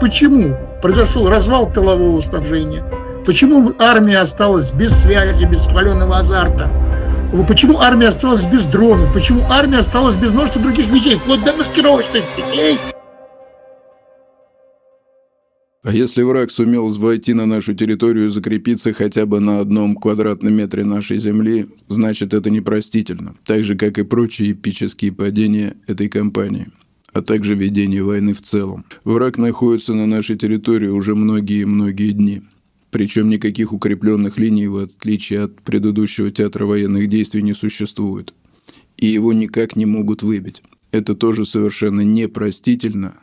Почему произошел развал тылового снабжения? Почему армия осталась без связи, без хваленого азарта? Почему армия осталась без дронов? Почему армия осталась без множества других вещей, вплоть до маскировочных детей? А если враг сумел войти на нашу территорию и закрепиться хотя бы на одном квадратном метре нашей земли, значит это непростительно, так же как и прочие эпические падения этой кампании а также ведение войны в целом. Враг находится на нашей территории уже многие-многие дни. Причем никаких укрепленных линий, в отличие от предыдущего театра военных действий, не существует. И его никак не могут выбить. Это тоже совершенно непростительно,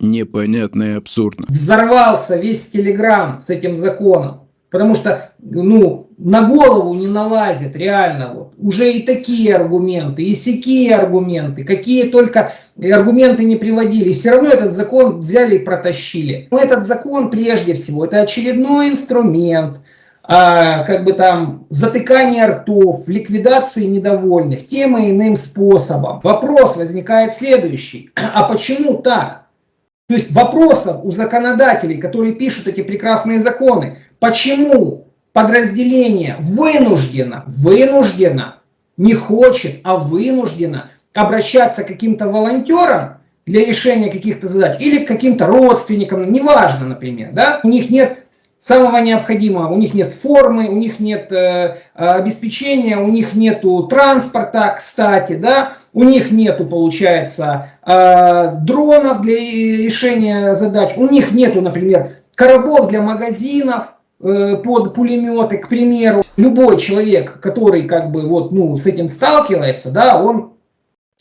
непонятно и абсурдно. Взорвался весь Телеграм с этим законом. Потому что, ну, на голову не налазит, реально. Вот. Уже и такие аргументы, и сякие аргументы, какие только аргументы не приводили. Все равно этот закон взяли и протащили. Но этот закон, прежде всего, это очередной инструмент, а, как бы там затыкания ртов, ликвидации недовольных тем и иным способом. Вопрос возникает следующий. А почему так? То есть вопросов у законодателей, которые пишут эти прекрасные законы, почему подразделение. Вынуждено, вынуждено, не хочет, а вынуждено обращаться к каким-то волонтерам для решения каких-то задач или к каким-то родственникам, неважно, например, да, у них нет самого необходимого. У них нет формы, у них нет э, обеспечения, у них нету транспорта, кстати, да, у них нету, получается, э, дронов для решения задач, у них нету, например, коробов для магазинов, под пулеметы, к примеру. Любой человек, который как бы вот, ну, с этим сталкивается, да, он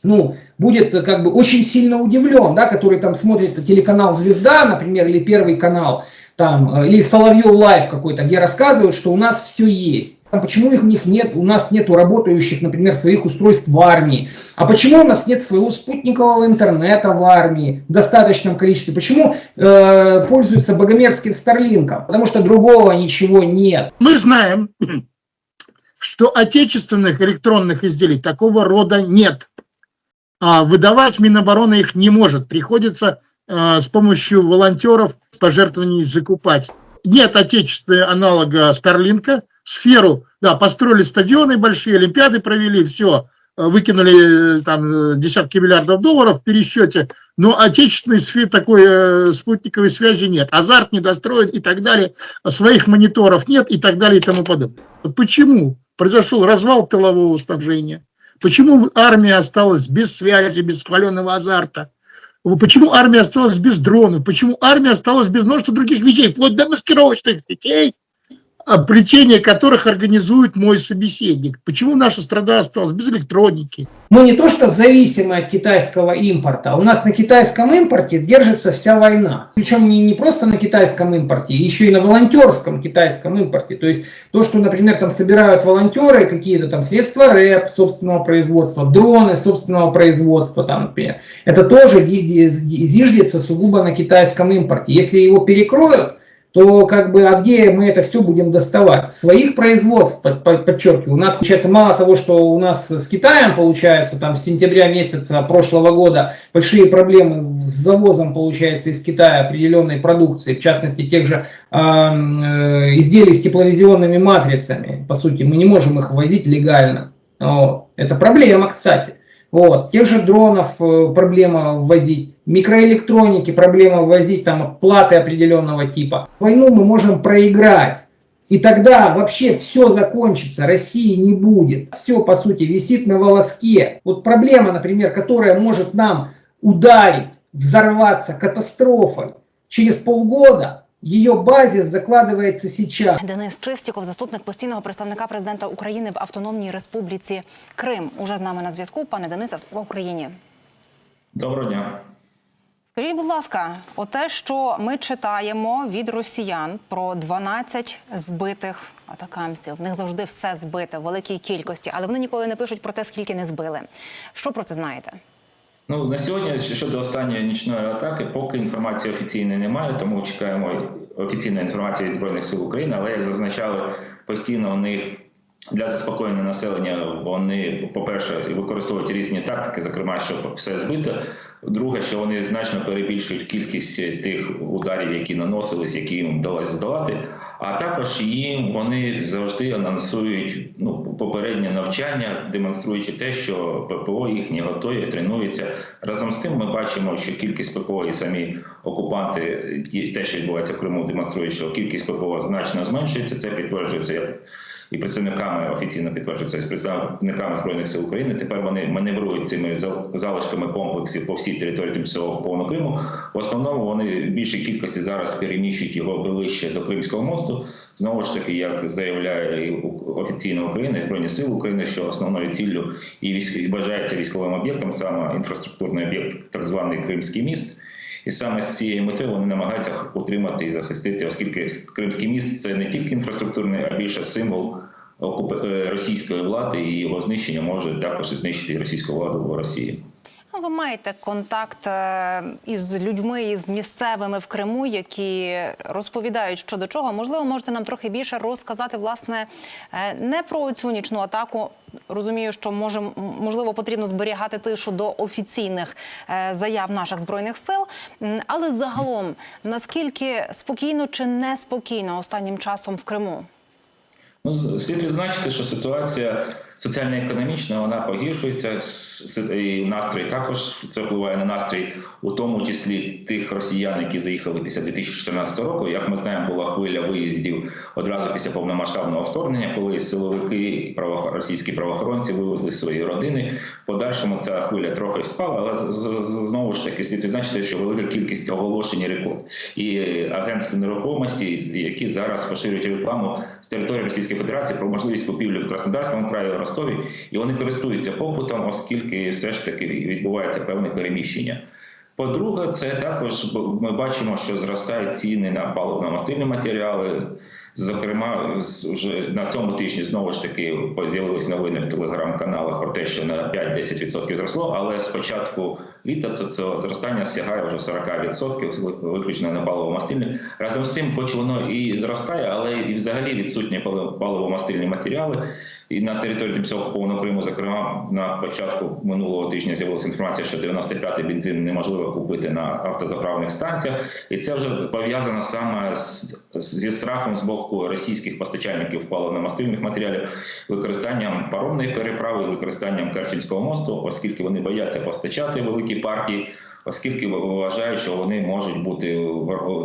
ну, будет как бы очень сильно удивлен, да, который там смотрит телеканал «Звезда», например, или Первый канал, там, э, или Соловьев Лайв какой-то, где рассказывают, что у нас все есть. Почему их, у них нет, у нас нет работающих, например, своих устройств в армии? А почему у нас нет своего спутникового интернета в армии в достаточном количестве? Почему э, пользуются богомерзким Старлинком? Потому что другого ничего нет. Мы знаем, что отечественных электронных изделий такого рода нет. А выдавать Минобороны их не может. Приходится э, с помощью волонтеров пожертвований закупать. Нет отечественного аналога Старлинка. Сферу, да, построили стадионы большие, Олимпиады провели, все, выкинули там десятки миллиардов долларов в пересчете, но отечественной сферы такой э, спутниковой связи нет. Азарт недостроен и так далее, своих мониторов нет и так далее и тому подобное. Почему произошел развал тылового снабжения? Почему армия осталась без связи, без хваленного азарта? Почему армия осталась без дронов? Почему армия осталась без множества других вещей, вплоть до маскировочных сетей, плетение которых организует мой собеседник. Почему наша страна осталась без электроники? Мы не то что зависимы от китайского импорта, у нас на китайском импорте держится вся война. Причем не, не просто на китайском импорте, еще и на волонтерском китайском импорте. То есть то, что, например, там собирают волонтеры, какие-то там средства РЭП собственного производства, дроны собственного производства, там, например, это тоже зиждется сугубо на китайском импорте. Если его перекроют, то как бы, а где мы это все будем доставать? Своих производств, под, под, подчеркиваю. У нас, получается, мало того, что у нас с Китаем, получается, там, с сентября месяца прошлого года большие проблемы с завозом, получается, из Китая определенной продукции, в частности, тех же э, изделий с тепловизионными матрицами. По сути, мы не можем их возить легально. Вот. Это проблема, кстати. Вот. Тех же дронов э, проблема ввозить, микроэлектроники проблема ввозить, там платы определенного типа. Войну мы можем проиграть. И тогда вообще все закончится, России не будет. Все, по сути, висит на волоске. Вот проблема, например, которая может нам ударить, взорваться катастрофой через полгода, Її базис закладається сейчас. Денис Чистіков, заступник постійного представника президента України в Автономній Республіці Крим, уже з нами на зв'язку. Пане Денисе, в Україні. Доброго дня. Скажіть, будь ласка, оте, що ми читаємо від росіян про 12 збитих атакамців. В них завжди все збите в великій кількості, але вони ніколи не пишуть про те, скільки не збили. Що про це знаєте? Ну на сьогодні щодо останньої нічної атаки, поки інформації офіційної немає, тому чекаємо офіційної інформації збройних сил України. Але як зазначали, постійно у них Для заспокоєння населення вони, по-перше, використовують різні тактики, зокрема, щоб все збити. Друге, що вони значно перебільшують кількість тих ударів, які наносились, які їм вдалося здолати. А також їм вони завжди анонсують ну, попереднє навчання, демонструючи те, що ППО їхні готові, тренуються. Разом з тим, ми бачимо, що кількість ППО і самі окупанти, те, що відбувається в Криму, демонструють, що кількість ППО значно зменшується. Це підтверджується і представниками офіційно підтверджується з представниками збройних сил України. Тепер вони маневрують цими залишками комплексів по всій території тимчасового окупованого Криму. В основному вони в більшій кількості зараз переміщують його ближче до Кримського мосту. Знову ж таки, як заявляє офіційна Україна і збройні сили України, що основною ціллю і військ бажається військовим об'єктом саме інфраструктурний об'єкт, так званий Кримський міст. І саме з цією метою вони намагаються утримати і захистити, оскільки Кримський міст це не тільки інфраструктурний, а більше символ російської влади, і його знищення може також знищити російську владу в Росії. Ви маєте контакт е, із людьми, із місцевими в Криму, які розповідають що до чого. Можливо, можете нам трохи більше розказати власне е, не про цю нічну атаку. Розумію, що може можливо потрібно зберігати тишу до офіційних е, заяв наших збройних сил, але загалом наскільки спокійно чи неспокійно останнім часом в Криму? Ну, слід відзначити, що ситуація соціально-економічна вона погіршується, і настрій також це впливає на настрій, у тому числі тих росіян, які заїхали після 2014 року. Як ми знаємо, була хвиля виїздів одразу після повномасштабного вторгнення, коли силовики російські правоохоронці вивезли свої родини. В подальшому ця хвиля трохи спала, але знову ж таки слід відзначити, що велика кількість оголошень рекорд і агентств нерухомості, які зараз поширюють рекламу з території Російської Федерації про можливість купівлі в Краснодарському краї, Ростові, і вони користуються попитом, оскільки все ж таки відбувається певне переміщення. По-друге, це також ми бачимо, що зростають ціни на паливно-мастильні матеріали. Зокрема, вже на цьому тижні знову ж таки з'явились новини в телеграм-каналах про те, що на 5-10% зросло, але з початку літа це, це зростання сягає вже 40% виключно на паливо-мастильні. Разом з тим, хоч воно і зростає, але і взагалі відсутні пали- паливо-мастильні матеріали. І на території тимчасово Криму, зокрема, на початку минулого тижня з'явилася інформація, що 95-й бензин неможливо купити на автозаправних станціях, і це вже пов'язано саме з, зі страхом з боку російських постачальників паливно-мастильних матеріалів, використанням паромної переправи, використанням Керченського мосту, оскільки вони бояться постачати великі партії. Оскільки вважають, що вони можуть бути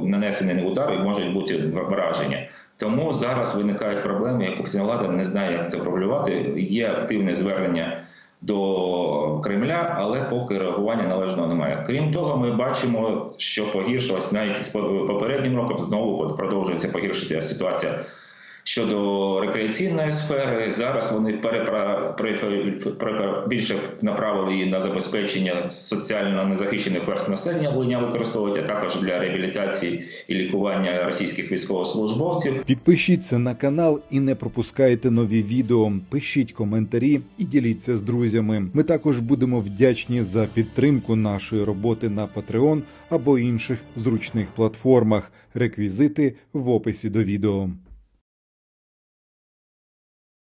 нанесені на удар і можуть бути враження. Тому зараз виникають проблеми, як окупаційна влада не знає, як це врегулювати. Є активне звернення до Кремля, але поки реагування належного немає. Крім того, ми бачимо, що погіршилась навіть з попереднім роком знову продовжується погіршитися ситуація. Щодо рекреаційної сфери, зараз вони перепра... пере- пере- більше направили її на забезпечення соціально незахищених верст населення, волиня використовують, а також для реабілітації і лікування російських військовослужбовців. Підпишіться на канал і не пропускайте нові відео. Пишіть коментарі і діліться з друзями. Ми також будемо вдячні за підтримку нашої роботи на Patreon або інших зручних платформах. Реквізити в описі до відео.